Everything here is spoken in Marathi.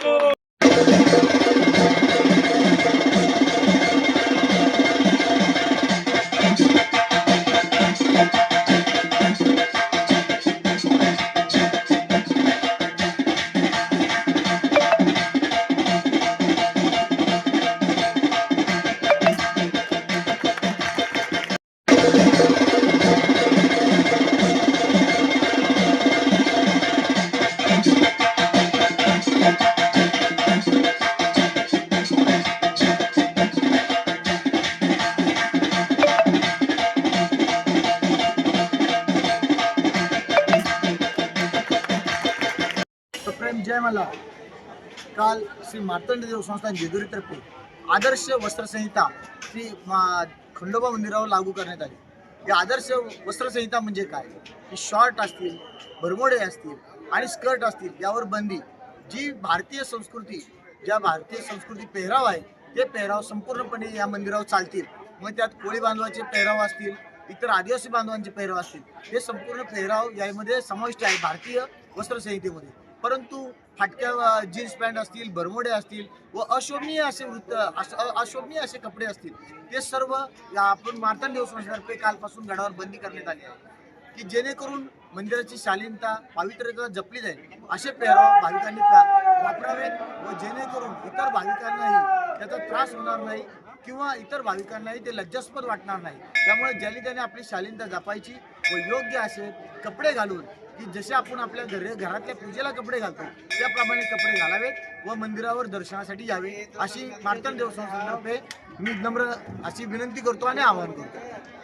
Thank you. विजय मला. काल श्री मार्तंड देव संस्थान जेजुरीतर्फे आदर्श वस्त्रसंहिता श्री खंडोबा मंदिरावर लागू करण्यात आली. ही आदर्श वस्त्रसंहिता म्हणजे काय? की शॉर्ट असतील बरमोडे असतील आणि स्कर्ट असतील यावर बंदी. जी भारतीय संस्कृती ज्या भारतीय संस्कृती पेहराव आहे ते पेहराव संपूर्णपणे या मंदिरावर चालतील. मग त्यात कोळी बांधवाचे पेहराव असतील इतर आदिवासी बांधवांचे पेहराव असतील हे संपूर्ण पेहराव यामध्ये समाविष्ट आहे भारतीय वस्त्रसंहितेमध्ये. परंतु फाटक्या जीन्स पॅन्ट असतील बरमोडे असतील व अशोभनीय असे वृत्त अशोभनीय असे कपडे असतील ते सर्व या आपण मार्तंड देव कालपासून गडावर बंदी करण्यात आली आहे. की जेणेकरून मंदिराची शालीनता पावित्र्यता जपली जाईल असे पेहराव भाविकांनी वापरावेत व जेणेकरून इतर भाविकांनाही त्याचा त्रास होणार नाही किंवा इतर भाविकांनाही ते लज्जास्पद वाटणार नाही. त्यामुळे ज्यांनी त्याने आपली शालीनता जपायची व योग्य असे कपडे घालून की जसे आपण आपल्या घर घरातल्या पूजेला कपडे घालतो त्याप्रमाणे कपडे घालावेत व मंदिरावर दर्शनासाठी यावे अशी मार्तंड देव संस्थेतर्फे मी नम्र अशी विनंती करतो आणि आवाहन करतो.